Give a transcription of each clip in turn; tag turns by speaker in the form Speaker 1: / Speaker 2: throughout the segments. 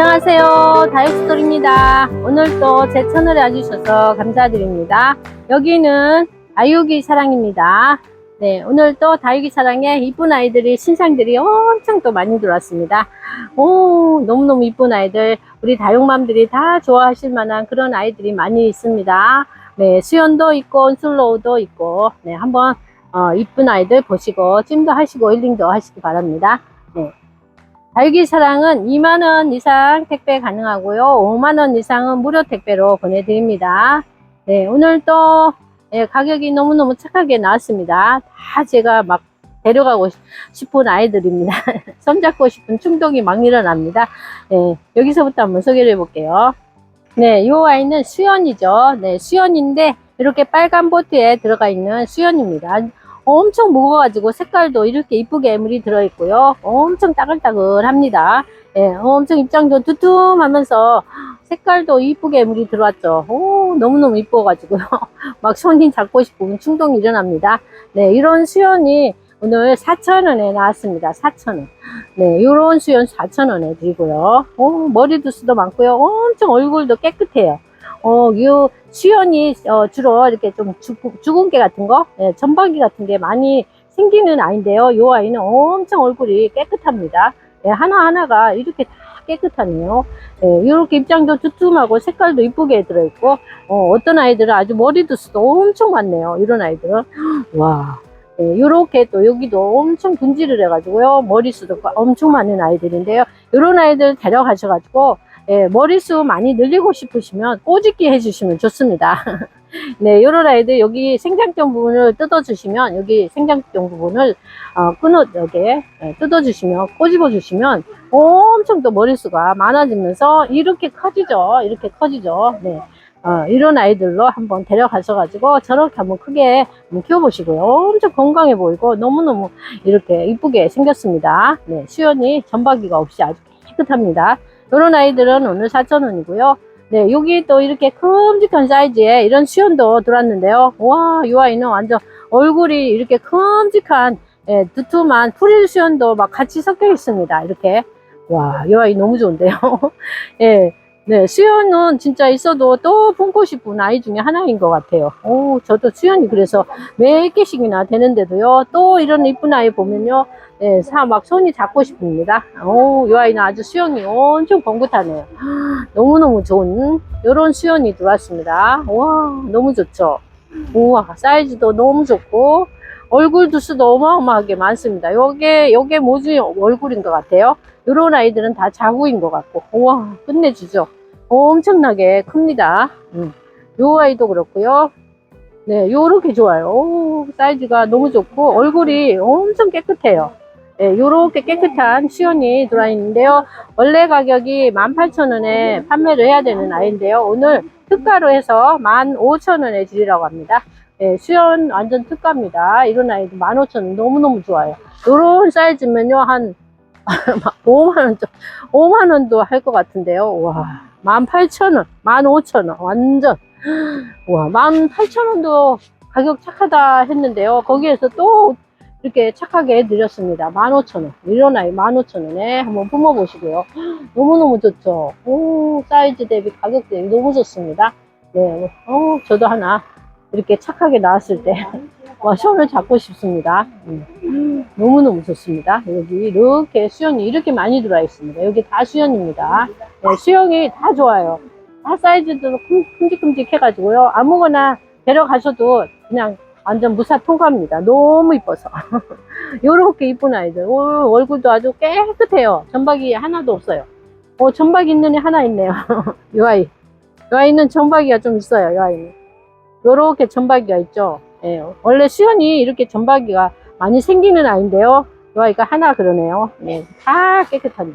Speaker 1: 안녕하세요. 다육스토리입니다. 오늘도 제 채널에 와주셔서 감사드립니다. 여기는 다육이 사랑입니다. 네, 오늘 또 다육이 사랑에 이쁜 아이들이, 신상들이 엄청 또 많이 들어왔습니다. 오, 너무너무 이쁜 아이들, 우리 다육맘들이 다 좋아하실 만한 그런 아이들이 많이 있습니다. 네, 수연도 있고, 슬로우도 있고, 네, 한번, 어, 이쁜 아이들 보시고, 찜도 하시고, 힐링도 하시기 바랍니다. 네. 다육이 사랑은 2만원 이상 택배 가능하고요. 5만원 이상은 무료 택배로 보내드립니다. 네, 오늘 또 예, 가격이 너무너무 착하게 나왔습니다. 다 제가 막 데려가고 싶은 아이들입니다. 손잡고 싶은 충동이 막 일어납니다. 네, 여기서부터 한번 소개를 해볼게요. 네, 이 아이는 수연이죠. 네, 수연인데 이렇게 빨간 보트에 들어가 있는 수연입니다. 엄청 무거워가지고 색깔도 이렇게 이쁘게 애물이 들어있고요. 엄청 따글따글합니다. 예, 엄청 입장도 두툼하면서 색깔도 이쁘게 애물이 들어왔죠. 오, 너무너무 이뻐가지고요. 막 손이 잡고 싶으면 충동이 일어납니다. 네, 이런 수연이 오늘 4,000원에 나왔습니다. 4,000원. 네, 요런 수연 4,000원에 드리고요. 오, 머리 두수도 많고요. 엄청 얼굴도 깨끗해요. 어, 요 수연이 어, 주로 이렇게 좀 주, 죽은 게 같은 거, 예, 전방기 같은 게 많이 생기는 아이인데요. 요 아이는 엄청 얼굴이 깨끗합니다. 예, 하나하나가 이렇게 다 깨끗하네요. 예, 이렇게 입장도 두툼하고 색깔도 이쁘게 들어있고, 어, 어떤 아이들은 아주 머리두수도 엄청 많네요. 이런 아이들은. 와. 예, 요렇게 또 여기도 엄청 분질을 해가지고요. 머리수도 엄청 많은 아이들인데요. 이런 아이들 데려가셔가지고, 예, 머리수 많이 늘리고 싶으시면 꼬집기 해주시면 좋습니다. 네, 요런 아이들 여기 생장점 부분을 뜯어주시면 여기 생장점 부분을 어, 끊어 여기 예, 뜯어주시면 꼬집어 주시면 엄청 또 머리수가 많아지면서 이렇게 커지죠. 이렇게 커지죠. 네. 어, 이런 아이들로 한번 데려가셔가지고 저렇게 한번 크게 한번 키워보시고요. 엄청 건강해 보이고 너무너무 이렇게 이쁘게 생겼습니다. 네, 수연이 전박이가 없이 아주 깨끗합니다. 이런 아이들은 오늘 4,000원이고요. 네, 여기 또 이렇게 큼직한 사이즈의 이런 수연도 들어왔는데요. 와, 이 아이는 완전 얼굴이 이렇게 큼직한 예, 두툼한 프릴 수연도 막 같이 섞여 있습니다. 이렇게. 와, 이 아이 너무 좋은데요. 예. 네, 수연은 진짜 있어도 또 품고 싶은 아이 중에 하나인 것 같아요. 오, 저도 수연이 그래서 몇 개씩이나 되는데도요, 또 이런 이쁜 아이 보면요, 네, 사, 막 손이 잡고 싶습니다. 오, 이 아이는 아주 수영이 엄청 번긋하네요. 너무너무 좋은 이런 수연이 들어왔습니다. 와, 너무 좋죠? 우와, 사이즈도 너무 좋고, 얼굴 두수도 어마어마하게 많습니다. 요게, 요게 모주 얼굴인 것 같아요. 이런 아이들은 다 자구인 것 같고, 우와, 끝내주죠. 엄청나게 큽니다. 음. 요 아이도 그렇고요. 네, 요렇게 좋아요. 오, 사이즈가 너무 좋고, 얼굴이 엄청 깨끗해요. 네, 요렇게 깨끗한 수연이 들어있는데요. 원래 가격이 18,000원에 판매를 해야 되는 아이인데요. 오늘 특가로 해서 15,000원에 드리라고 합니다. 네, 수연 완전 특가입니다. 이런 아이도 15,000원 너무너무 좋아요. 요런 사이즈면요, 한 5만원, 5만원도 할 것 같은데요. 와, 18,000원, 15,000원, 완전. 와, 18,000원도 가격 착하다 했는데요. 거기에서 또 이렇게 착하게 드렸습니다. 15,000원. 이런 아이 15,000원에 한번 품어 보시고요. 너무너무 좋죠. 오, 사이즈 대비 가격 대비 너무 좋습니다. 네, 어, 저도 하나 이렇게 착하게 나왔을 때, 와, 손을 잡고 싶습니다. 음, 너무너무 좋습니다. 여기 이렇게 수영이 이렇게 많이 들어와 있습니다. 여기 다 수영입니다. 네, 수영이 다 좋아요. 다 사이즈도 큼- 큼직큼직 해가지고요. 아무거나 데려가셔도 그냥 완전 무사 통과입니다. 너무 이뻐서. 요렇게 이쁜 아이들. 오, 얼굴도 아주 깨끗해요. 전박이 하나도 없어요. 어, 전박이 있는 애 하나 있네요. 요 아이. 요 아이는 전박이가 좀 있어요. 요 아이는. 요렇게 전박이가 있죠. 예, 원래 수연이 이렇게 전박이가 많이 생기는 아이인데요. 요 아이가 하나 그러네요. 네, 다 깨끗한데.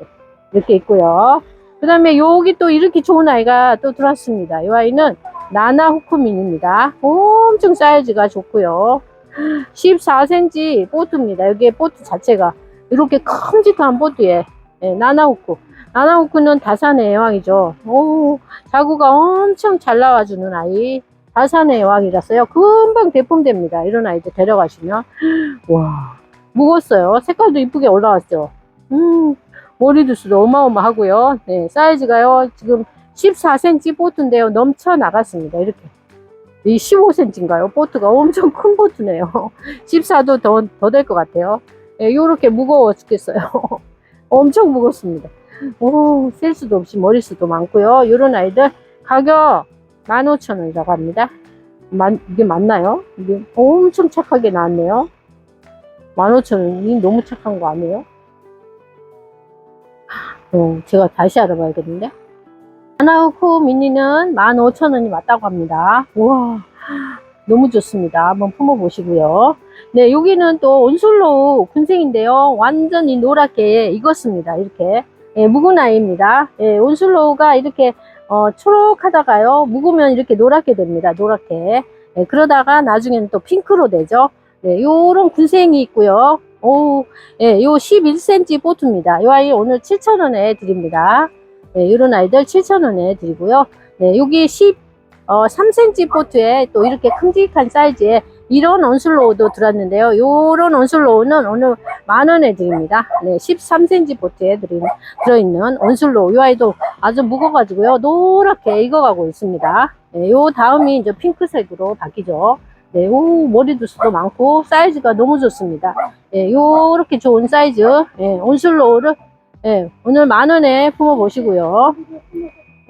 Speaker 1: 네, 이렇게 있고요. 그 다음에 여기 또 이렇게 좋은 아이가 또 들어왔습니다. 이 아이는 나나 후크민입니다. 엄청 사이즈가 좋고요. 14cm 보트입니다. 여기에 보트 자체가 이렇게 큼직한 보트에 예, 나나후크. 나나후크는 다산의 여왕이죠. 오, 자구가 엄청 잘 나와주는 아이. 다산의 여왕이라서요. 금방 대품됩니다. 이런 아이들 데려가시면. 와, 무거웠어요. 색깔도 이쁘게 올라왔죠. 음, 머리두수도 어마어마하고요. 네, 사이즈가요. 지금 14cm 보트인데요. 넘쳐 나갔습니다. 이렇게. 이 15cm인가요? 보트가 엄청 큰 보트네요. 14도 더, 더 될 것 같아요. 예, 요렇게 무거워 죽겠어요. 엄청 무겁습니다. 오, 셀 수도 없이 머리수도 많고요. 요런 아이들 가격 15,000원이라고 합니다. 만, 이게 맞나요? 이게 엄청 착하게 나왔네요. 15,000원이 너무 착한 거 아니에요? 어, 제가 다시 알아봐야겠는데. 하나우쿠 미니는 15,000원이 맞다고 합니다. 우와, 너무 좋습니다. 한번 품어보시고요. 네, 여기는 또 온솔로우 군생인데요. 완전히 노랗게 익었습니다. 이렇게. 예, 묵은 아이입니다. 예, 온솔로우가 이렇게 어, 초록하다가요. 묵으면 이렇게 노랗게 됩니다. 노랗게. 예, 그러다가 나중에는 또 핑크로 되죠. 네, 요런 군생이 있고요. 오, 예, 요 11cm 보트입니다. 요 아이 오늘 7,000원에 드립니다. 네, 요런 아이들 7,000원에 드리고요. 네, 여기 10, 어, 3cm 보트에 또 이렇게 큼직한 사이즈의 이런 온슬로우도 들었는데요. 요런 온슬로우는 오늘 만 원에 드립니다. 네, 13cm 보트에 드린, 들어있는 온슬로우. 요 아이도 아주 무거워가지고요. 노랗게 익어가고 있습니다. 네, 요 다음이 이제 핑크색으로 바뀌죠. 네, 오, 머리두수도 많고, 사이즈가 너무 좋습니다. 예, 요렇게 좋은 사이즈, 예, 온슬로우를, 예, 오늘 만 원에 품어보시고요.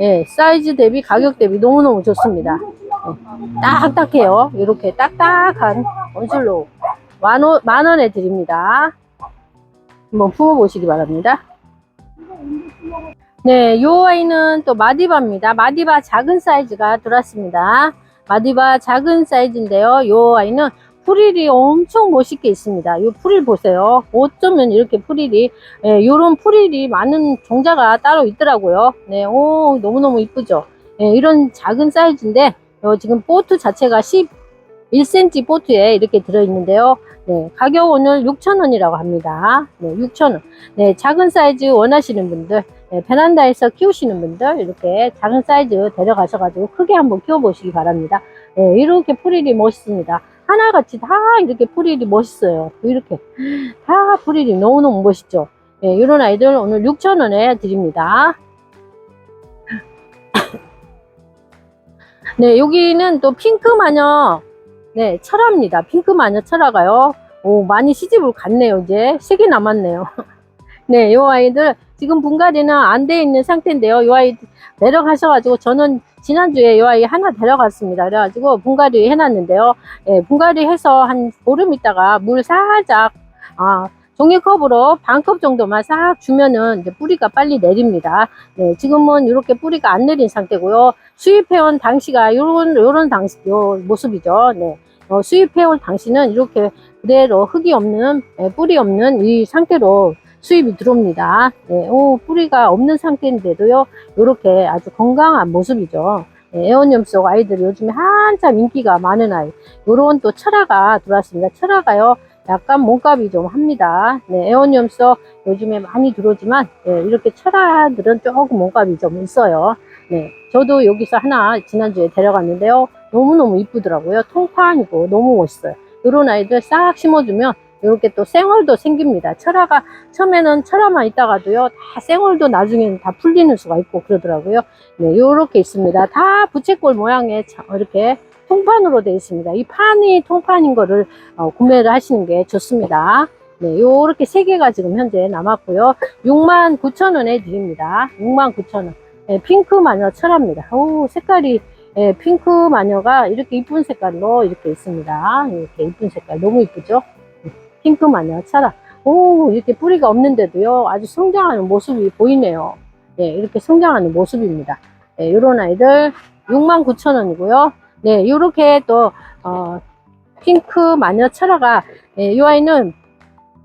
Speaker 1: 예, 사이즈 대비, 가격 대비 너무너무 좋습니다. 예, 딱딱해요. 이렇게 딱딱한 온슬로우. 만, 원에 드립니다. 한번 품어보시기 바랍니다. 네, 요 아이는 또 마디바입니다. 마디바 작은 사이즈가 들어왔습니다. 마디바 작은 사이즈인데요. 요 아이는 프릴이 엄청 멋있게 있습니다. 요 프릴 보세요. 어쩌면 이렇게 프릴이, 예, 요런 프릴이 많은 종자가 따로 있더라고요. 네, 오, 너무너무 이쁘죠? 예, 이런 작은 사이즈인데, 요 지금 보트 자체가 11cm 보트에 이렇게 들어있는데요. 네, 가격 오늘 6,000원이라고 합니다. 네, 6,000원. 네, 작은 사이즈 원하시는 분들, 네, 베란다에서 키우시는 분들, 이렇게 작은 사이즈 데려가셔가지고 크게 한번 키워보시기 바랍니다. 네, 이렇게 프릴이 멋있습니다. 하나같이 다 이렇게 프릴이 멋있어요. 이렇게. 다 프릴이 너무너무 멋있죠. 네, 이런 아이들 오늘 6,000원에 드립니다. 네, 여기는 또 핑크 마녀, 네, 철화입니다. 핑크 마녀 철화가요. 오, 많이 시집을 갔네요, 이제. 세개 남았네요. 네, 요 아이들, 지금 분갈이는 안 돼 있는 상태인데요. 요 아이 내려가셔가지고, 저는 지난주에 요 아이 하나 데려갔습니다. 그래가지고, 분갈이 해놨는데요. 예, 분갈이 해서 한 보름 있다가 물 살짝, 아, 종이컵으로 반컵 정도만 싹 주면은 이제 뿌리가 빨리 내립니다. 네, 지금은 이렇게 뿌리가 안 내린 상태고요. 수입해온 당시가 요런, 요런 당시, 요 모습이죠. 네. 어, 수입해올 당시는 이렇게 그대로 흙이 없는, 예, 뿌리 없는 이 상태로 수입이 들어옵니다. 네, 오, 뿌리가 없는 상태인데도요, 이렇게 아주 건강한 모습이죠. 네, 에어늄 속 아이들이 요즘에 한참 인기가 많은 아이. 요런 또 철화가 들어왔습니다. 철화가요, 약간 몸값이 좀 합니다. 네, 속 요즘에 많이 들어오지만, 네, 이렇게 철화들은 조금 몸값이 좀 있어요. 네, 저도 여기서 하나 지난주에 데려갔는데요. 너무너무 이쁘더라고요. 통판이고 너무 멋있어요. 이런 아이들 싹 심어주면 이렇게 또 생얼도 생깁니다. 철화가 처음에는 철화만 있다가도요. 다 생얼도 나중에는 다 풀리는 수가 있고 그러더라고요. 네, 이렇게 있습니다. 다 부채꼴 모양의 자- 이렇게 통판으로 되어 있습니다. 이 판이 통판인 거를 어, 구매를 하시는 게 좋습니다. 네, 요렇게 세 개가 지금 현재 남았고요. 69,000원에 드립니다. 69,000원. 네, 핑크 마녀 철합니다. 오, 색깔이 예, 핑크 마녀가 이렇게 이쁜 색깔로 이렇게 있습니다. 이렇게 이쁜 색깔 너무 이쁘죠? 핑크 마녀 철합. 오, 이렇게 뿌리가 없는데도요. 아주 성장하는 모습이 보이네요. 네, 이렇게 성장하는 모습입니다. 네, 요런 아이들 69,000원이고요. 네, 요렇게 또 어, 핑크 마녀 철화가 예, 이 아이는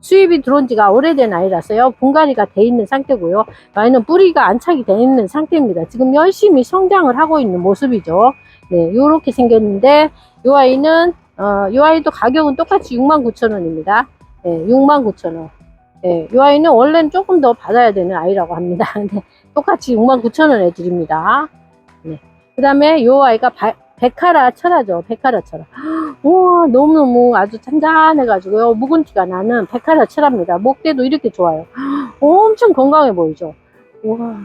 Speaker 1: 수입이 들어온 지가 오래된 아이라서요. 분갈이가 돼 있는 상태고요. 아이는 뿌리가 안착이 돼 있는 상태입니다. 지금 열심히 성장을 하고 있는 모습이죠. 네, 요렇게 생겼는데 이 아이는 어, 이 아이도 가격은 똑같이 69,000원입니다. 네, 69,000원. 네, 이 아이는 원래는 조금 더 받아야 되는 아이라고 합니다. 근데 똑같이 69,000원에 드립니다. 네. 그 다음에 이 아이가 바- 백카라 철화죠. 백카라 철화. 우와, 너무너무 아주 잔잔해가지고요. 묵은 티가 나는 백카라 철화입니다. 목대도 이렇게 좋아요. 엄청 건강해 보이죠. 우와.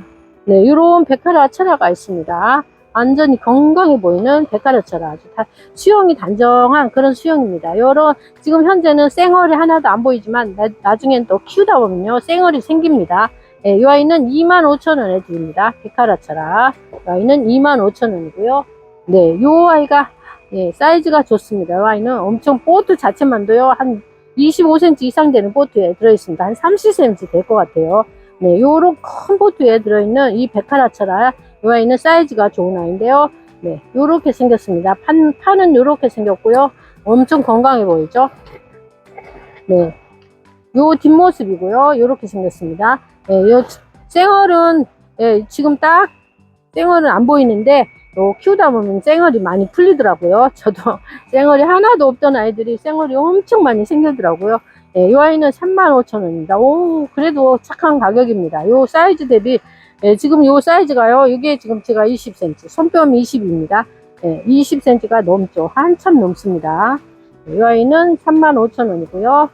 Speaker 1: 네, 이런 백카라 철화가 있습니다. 완전히 건강해 보이는 백카라 철화. 아주 다, 수영이 단정한 그런 수영입니다. 요런, 지금 현재는 쌩얼이 하나도 안 보이지만, 나, 나중엔 또 키우다 보면요, 쌩얼이 생깁니다. 예, 이 아이는 25,000원에 드립니다. 백카라 철화. 이 아이는 25,000원이고요. 네, 요 아이가 예, 사이즈가 좋습니다. 이 아이는 엄청 보트 자체만도요 한 25cm 이상 되는 보트에 들어있습니다. 한 30cm 될 것 같아요. 네, 요런 큰 보트에 들어있는 이 베카라차라 이 아이는 사이즈가 좋은 아이인데요. 네, 요렇게 생겼습니다. 판, 판은 요렇게 생겼고요. 엄청 건강해 보이죠? 네, 요 뒷모습이고요. 요렇게 생겼습니다. 네, 요 쌩얼은 예, 지금 딱 쌩얼은 안 보이는데 요 키우다 보면 쌩얼이 많이 풀리더라고요. 저도 쌩얼이 하나도 없던 아이들이 쌩얼이 엄청 많이 생기더라고요. 예, 이 아이는 35,000원입니다. 오, 그래도 착한 가격입니다. 요 사이즈 대비, 예, 지금 요 사이즈가요, 이게 지금 제가 20cm, 손뼘 20입니다. 예, 20cm가 넘죠. 한참 넘습니다. 이 아이는 35,000원이고요.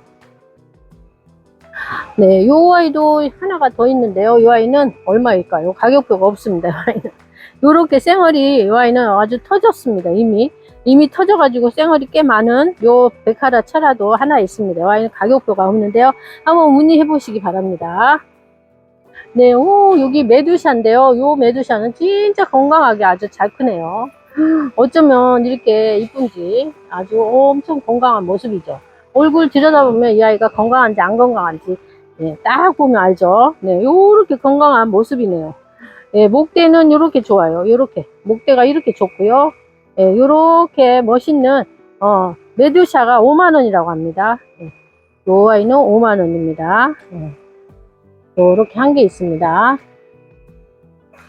Speaker 1: 네, 요 아이도 하나가 더 있는데요. 이 아이는 얼마일까요? 가격표가 없습니다. 요렇게 쌩얼이 이 아이는 아주 터졌습니다. 이미 이미 터져가지고 쌩얼이 꽤 많은 요 베카라 차라도 하나 있습니다. 이 아이는 가격표가 없는데요. 한번 문의해 보시기 바랍니다. 네, 오 여기 메두샤인데요. 요 메두샤는 진짜 건강하게 아주 잘 크네요. 어쩌면 이렇게 이쁜지 아주 엄청 건강한 모습이죠. 얼굴 들여다보면 이 아이가 건강한지 안 건강한지 네, 딱 보면 알죠. 네, 요렇게 건강한 모습이네요. 예, 목대는 이렇게 좋아요. 이렇게 목대가 이렇게 좋고요. 예, 이렇게 멋있는 어, 메두샤가 5만 원이라고 합니다. 예, 요 아이는 5만 원입니다. 예, 요렇게 한 개 있습니다.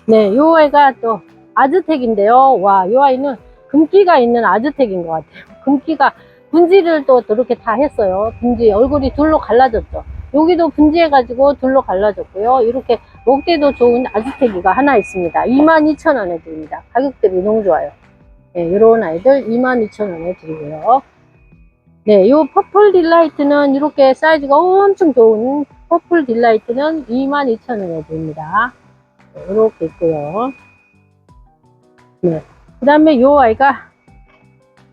Speaker 1: 네, 요 아이가 또 아즈텍인데요. 와, 요 아이는 금기가 있는 아즈텍인 것 같아요. 금기가 분지를 또 이렇게 다 했어요. 분지 얼굴이 둘로 갈라졌죠. 여기도 분지해가지고 둘로 갈라졌고요. 이렇게 목대도 좋은 아즈테기가 하나 있습니다. 22,000원에 드립니다. 가격 대비 너무 좋아요. 네, 이런 아이들 22,000원에 드리고요. 네, 요 퍼플 딜라이트는 이렇게 사이즈가 엄청 좋은 퍼플 딜라이트는 22,000원에 드립니다. 네, 이렇게 있고요. 네, 그 다음에 요 아이가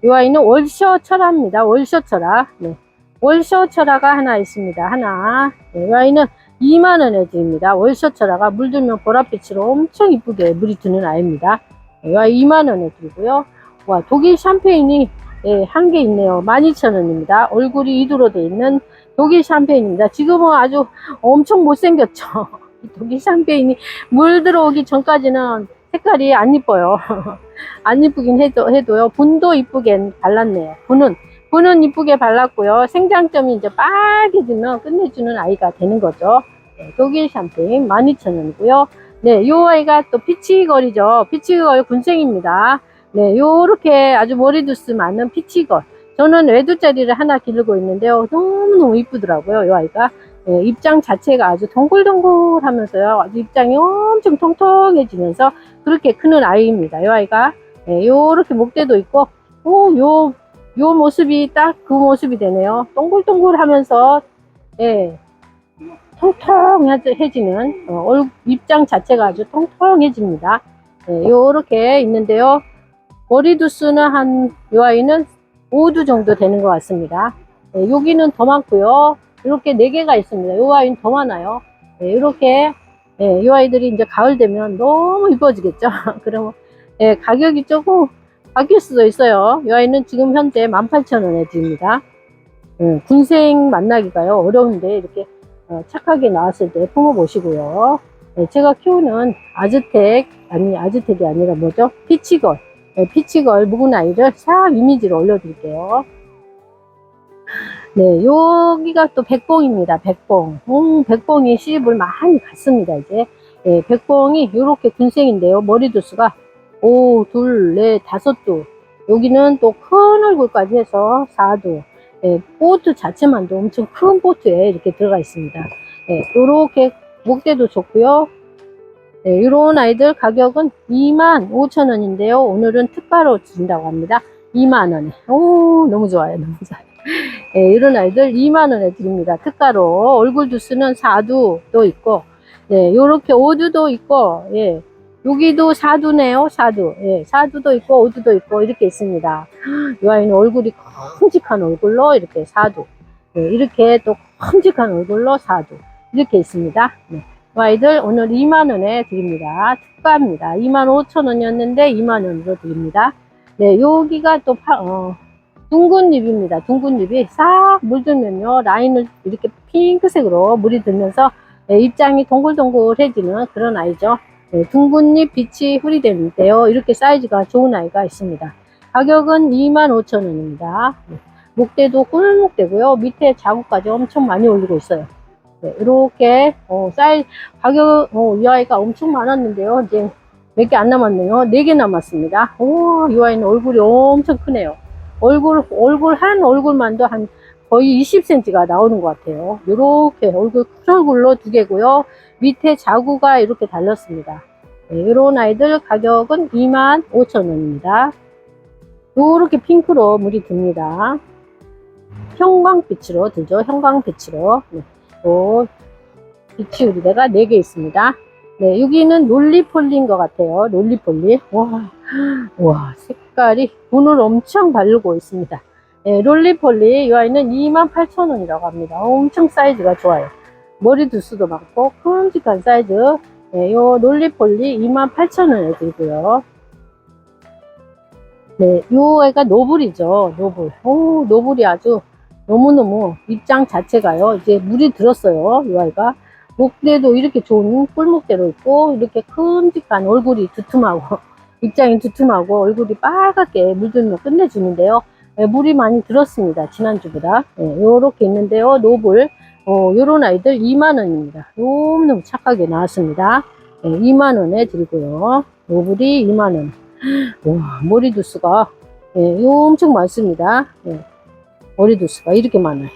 Speaker 1: 요 아이는 월셔 철화입니다. 월셔 철화. 네. 월셔 철화가 하나 있습니다. 하나. 네, 이 아이는 2만원에 드립니다. 월셔 철화가 물들면 보랏빛으로 엄청 이쁘게 물이 드는 아이입니다. 네, 이 아이 2만원에 드리고요. 와, 독일 샴페인이 네, 한 개 있네요. 12,000원입니다. 얼굴이 이두로 돼 있는 독일 샴페인입니다. 지금은 아주 엄청 못생겼죠. 이 독일 샴페인이 물 들어오기 전까지는 색깔이 안 이뻐요. 안 이쁘긴 해도, 해도요. 분도 이쁘게 발랐네요. 분은, 분은 이쁘게 발랐고요. 생장점이 이제 빨개지면 끝내주는 아이가 되는 거죠. 네, 독일 샴페인 12,000원이고요. 네, 요 아이가 또 피치걸이죠. 피치걸 군생입니다. 네, 요렇게 아주 머리두스 많은 피치걸. 저는 레드짜리를 하나 기르고 있는데요. 너무너무 이쁘더라고요. 요 아이가. 네, 입장 자체가 아주 동글동글 하면서요. 아주 입장이 엄청 통통해지면서 그렇게 크는 아이입니다. 이 아이가. 네, 요렇게 목대도 있고, 오, 요, 요 모습이 딱 그 모습이 되네요. 동글동글 하면서, 예, 통통해지는, 어, 얼, 입장 자체가 아주 통통해집니다. 네, 요렇게 있는데요. 머리두수는 한, 요 아이는 5두 정도 되는 것 같습니다. 네, 여기는 더 많고요. 이렇게 네 개가 있습니다. 요 아이는 더 많아요. 네, 이렇게 예, 이 아이들이 이제 가을 되면 너무 이뻐지겠죠. 그러면 예, 가격이 조금 바뀔 수도 있어요. 이 아이는 지금 현재 18,000원에 드립니다. 예, 군생 만나기가요 어려운데 이렇게 어, 착하게 나왔을 때 품어보시고요. 예, 제가 키우는 아즈텍 아니 아즈텍이 아니라 뭐죠? 피치걸 예, 피치걸 묵은 아이를 싹 이미지로 올려드릴게요. 네, 여기가 또 백봉입니다. 백봉. 음, 백봉이 시집을 많이 갔습니다, 이제. 예, 백봉이 이렇게 군생인데요. 머리두수가 오, 둘, 넷, 다섯 두. 여기는 또 큰 얼굴까지 해서 4두. 예, 보트 자체만도 엄청 큰 보트에 이렇게 들어가 있습니다. 예, 요렇게 목대도 좋고요. 네, 이런 아이들 가격은 25,000원인데요. 오늘은 특가로 준다고 합니다. 2만원에. 오, 너무 좋아요. 너무 좋아요. 네, 이런 아이들 2만원에 드립니다. 특가로. 얼굴 두수는 4두도 있고, 네, 요렇게 5두도 있고, 예. 여기도 4두네요. 4두. 예, 4두도 있고, 5두도 있고, 이렇게 있습니다. 이 아이는 얼굴이 큼직한 얼굴로 이렇게 4두. 네, 이렇게 또 큼직한 얼굴로 4두. 이렇게 있습니다. 네. 이 아이들 오늘 2만원에 드립니다. 특가입니다. 25,000원이었는데 2만원으로 드립니다. 네, 여기가 또 파, 어, 둥근 잎입니다. 둥근 잎이 싹 물들면요. 라인을 이렇게 핑크색으로 물이 들면서 네, 입장이 동글동글해지는 그런 아이죠. 네, 둥근 잎 빛이 흐리되는데요. 이렇게 사이즈가 좋은 아이가 있습니다. 가격은 25,000원입니다. 네, 목대도 꿀목대고요. 밑에 자국까지 엄청 많이 올리고 있어요. 네, 이렇게 어, 사이 가격 어, 이 아이가 엄청 많았는데요. 이제 몇 개 안 남았네요. 네 개 남았습니다. 오, 이 아이는 얼굴이 엄청 크네요. 얼굴 얼굴 한 얼굴만도 한 거의 20cm가 나오는 것 같아요. 이렇게 얼굴 큰 얼굴로 두 개고요. 밑에 자구가 이렇게 달렸습니다. 네, 이런 아이들 가격은 25,000원입니다. 이렇게 핑크로 물이 듭니다. 형광빛으로 들죠. 형광빛으로. 네. 또 빛이 우리대가 4개 있습니다. 네, 여기는 롤리폴리인 것 같아요. 롤리폴리. 와, 와, 색깔이 분을 엄청 바르고 있습니다. 네, 롤리폴리 이 아이는 28,000원이라고 합니다. 엄청 사이즈가 좋아요. 머리 두수도 많고 큼직한 사이즈. 네, 요 롤리폴리 28,000원에 들고요. 네, 요 애가 노블이죠. 노블. 오, 노블이 아주 너무너무 입장 자체가요. 이제 물이 들었어요. 이 아이가. 목대도 이렇게 좋은 꿀목대로 있고, 이렇게 큼직한 얼굴이 두툼하고, 입장이 두툼하고, 얼굴이 빨갛게 물들면 끝내주는데요. 네, 물이 많이 들었습니다. 지난주보다. 네, 요렇게 있는데요. 노블. 어, 요런 아이들 2만원입니다. 너무너무 착하게 나왔습니다. 네, 2만원에 드리고요. 노블이 2만원. 와, 머리 두수가, 네, 엄청 많습니다. 네. 머리 두수가 이렇게 많아요.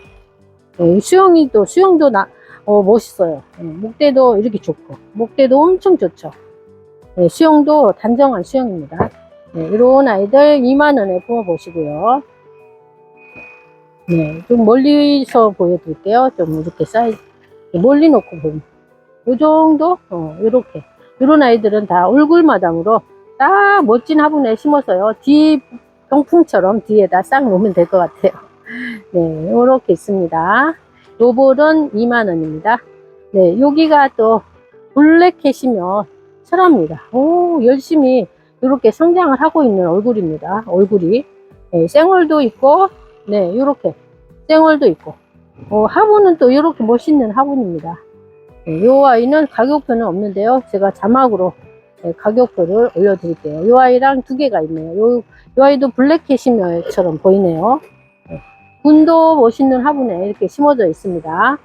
Speaker 1: 네, 수영이 또, 수영도 나, 어, 멋있어요. 네, 목대도 이렇게 좋고, 목대도 엄청 좋죠. 네, 수영도 단정한 수영입니다. 네, 이런 아이들 2만원에 부어보시고요. 네, 좀 멀리서 보여드릴게요. 좀 이렇게 사이즈, 멀리 놓고 보면. 요 정도? 어, 요렇게. 이런 아이들은 다 얼굴마당으로 딱 멋진 화분에 심어서요. 뒤 병풍처럼 뒤에다 싹 놓으면 될 것 같아요. 네, 요렇게 있습니다. 요볼은 2만원입니다. 네, 여기가 또 블랙캣이면 철합니다. 오, 열심히 이렇게 성장을 하고 있는 얼굴입니다. 얼굴이. 네, 생얼도 있고, 네, 요렇게. 생얼도 있고. 어, 화분은 또 이렇게 멋있는 화분입니다. 네, 요 아이는 가격표는 없는데요. 제가 자막으로 네, 가격표를 올려드릴게요. 요 아이랑 두 개가 있네요. 요, 요 아이도 블랙 캐시미어처럼 보이네요. 네, 군도 멋있는 화분에 이렇게 심어져 있습니다.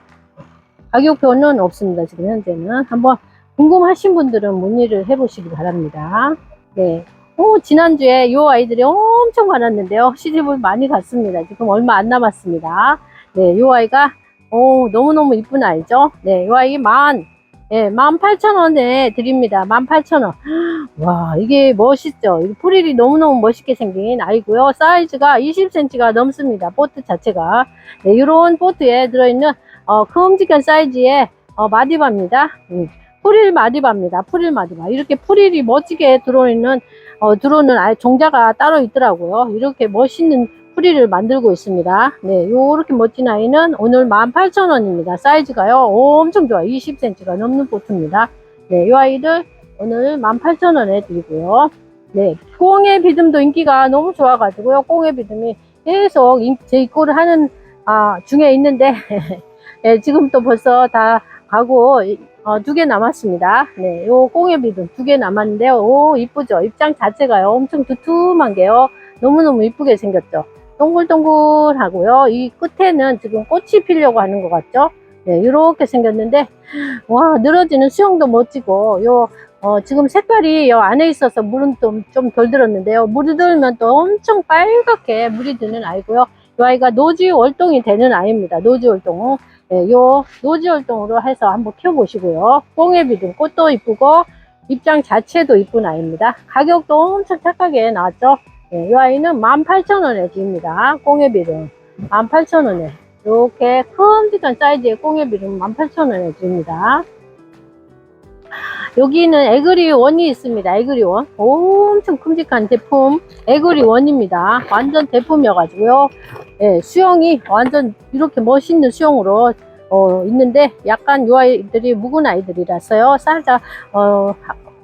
Speaker 1: 가격표는 없습니다. 지금 현재는. 한번 궁금하신 분들은 문의를 해보시기 바랍니다. 네. 오, 지난주에 요 아이들이 엄청 많았는데요. 시집을 많이 갔습니다. 지금 얼마 안 남았습니다. 네, 요 아이가, 오, 너무너무 이쁜 아이죠? 네, 요 아이 만, 예, 18,000원에 드립니다. 18,000원. 와, 이게 멋있죠? 이 프릴이 너무너무 멋있게 생긴 아이고요. 사이즈가 20cm가 넘습니다. 보트 자체가. 네, 이런 보트에 들어있는, 어, 큼직한 사이즈의, 어, 마디바입니다. 음, 프릴 마디바입니다. 프릴 마디바. 이렇게 프릴이 멋지게 들어있는, 어, 들어오는 아예 종자가 따로 있더라고요. 이렇게 멋있는 프리를 만들고 있습니다. 네, 요렇게 멋진 아이는 오늘 18,000원입니다. 사이즈가요, 엄청 좋아요. 20cm가 넘는 보트입니다. 네, 요 아이들 오늘 18,000원에 드리고요. 네, 꽁의 비듬도 인기가 너무 좋아가지고요. 꽁의 비듬이 계속 인- 제 입고를 하는, 아, 중에 있는데, 네, 지금 또 벌써 다 가고, 어, 두 개 남았습니다. 네, 요 비듬 두개 남았는데요. 오, 이쁘죠? 입장 자체가요. 엄청 두툼한 게요. 너무너무 이쁘게 생겼죠? 동글동글하고요. 이 끝에는 지금 꽃이 피려고 하는 것 같죠? 네, 이렇게 생겼는데, 와, 늘어지는 수영도 멋지고, 요, 어, 지금 색깔이 요 안에 있어서 물은 좀, 좀 덜 들었는데요. 물이 들면 또 엄청 빨갛게 물이 드는 아이고요. 이 아이가 노지 월동이 되는 아이입니다. 노지 월동. 네, 요 노지 월동으로 해서 한번 키워보시고요. 뽕에 비든 꽃도 이쁘고, 입장 자체도 이쁜 아이입니다. 가격도 엄청 착하게 나왔죠. 네, 이 아이는 18,000원에 줍니다. 꽁해비름 18,000원에 이렇게 큼직한 사이즈의 꽁해비름 18,000원에 줍니다. 여기는 에그리 원이 있습니다. 에그리 원. 엄청 큼직한 제품 에그리 원입니다. 완전 제품이어가지고요. 예, 수영이 완전 이렇게 멋있는 수영으로 어, 있는데 약간 이 아이들이 묵은 아이들이라서요. 살짝 어,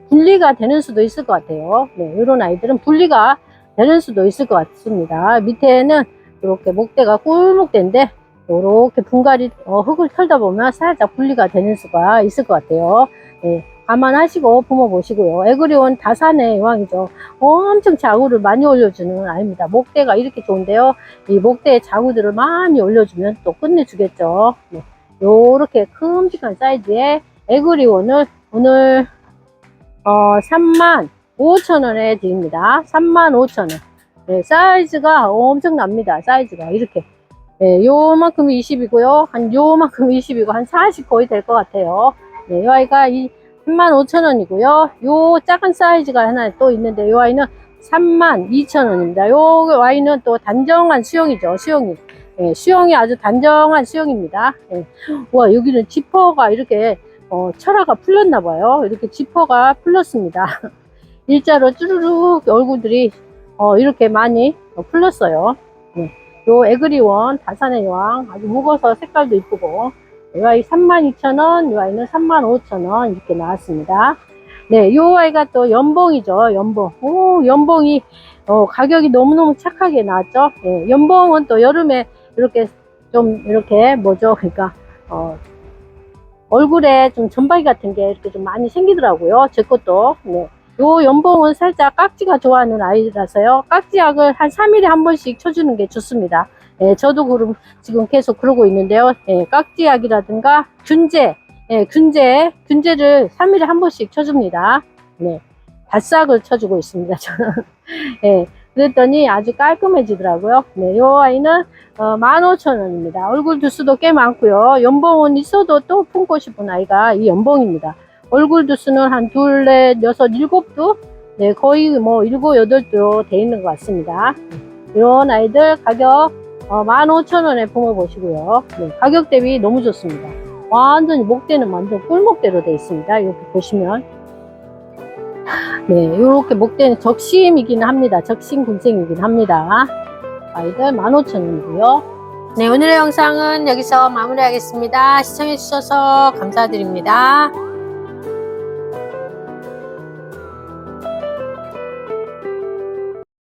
Speaker 1: 분리가 되는 수도 있을 것 같아요. 네, 이런 아이들은 분리가 되는 수도 있을 것 같습니다. 밑에는 이렇게 목대가 꿀목대인데 이렇게 분갈이 어, 흙을 털다 보면 살짝 분리가 되는 수가 있을 것 같아요. 네, 감안하시고 부모 보시고요. 에그리온 다산의 여왕이죠. 엄청 자구를 많이 올려주는 아이입니다. 목대가 이렇게 좋은데요. 이 목대에 자구들을 많이 올려주면 또 끝내주겠죠. 네, 요렇게 큼직한 사이즈의 에그리온을 오늘 어, 3만 5천원에 드립니다. 3만 5천원. 네, 사이즈가 엄청납니다. 사이즈가 이렇게. 네, 요만큼 20이고요. 한 요만큼 20이고 한 40 거의 될 것 같아요. 네, 이 아이가 이 35,000원이고요. 요 작은 사이즈가 하나 또 있는데 요 아이는 32,000원입니다. 요 아이는 또 단정한 수영이죠. 수영이. 예, 수영이 아주 단정한 수영입니다. 예. 와, 여기는 지퍼가 이렇게 어, 철화가 풀렸나 봐요. 이렇게 지퍼가 풀렸습니다. 일자로 쭈루룩 얼굴들이 어, 이렇게 많이 어, 풀렸어요. 네. 요 에그리원 다산의 여왕 아주 무거워서 색깔도 이쁘고 이 아이 32,000원, 이 아이는 35,000원 이렇게 나왔습니다. 네, 이 아이가 또 연봉이죠. 연봉. 오, 연봉이 어, 가격이 너무너무 착하게 나왔죠. 네, 연봉은 또 여름에 이렇게 좀 이렇게 뭐죠? 그러니까 어, 얼굴에 좀 점박이 같은 게 이렇게 좀 많이 생기더라고요. 제 것도. 네. 요 연봉은 살짝 깍지가 좋아하는 아이라서요. 깍지약을 한 3일에 한 번씩 쳐주는 게 좋습니다. 예, 저도 그럼 지금 계속 그러고 있는데요. 예, 깍지약이라든가 균제, 예, 균제, 균제를 3일에 한 번씩 쳐줍니다. 네. 바싹을 쳐주고 있습니다. 저는. 예, 그랬더니 아주 깔끔해지더라고요. 네, 요 아이는 어, 15,000원입니다. 얼굴 두수도 꽤 많고요. 연봉은 있어도 또 품고 싶은 아이가 이 연봉입니다. 얼굴 두수는 한 둘, 넷, 여섯, 일곱 두? 네, 거의 뭐 일곱, 여덟 두돼 있는 것 같습니다. 이런 아이들 가격 어, 15,000원에 품어보시고요. 네, 가격 대비 너무 좋습니다. 완전히 목대는 완전 꿀목대로 되어 있습니다. 이렇게 보시면. 네, 이렇게 목대는 적심이긴 합니다. 적심 군생이긴 합니다. 아이들 15,000원이고요. 네, 오늘의 영상은 여기서 마무리하겠습니다. 시청해주셔서 감사드립니다.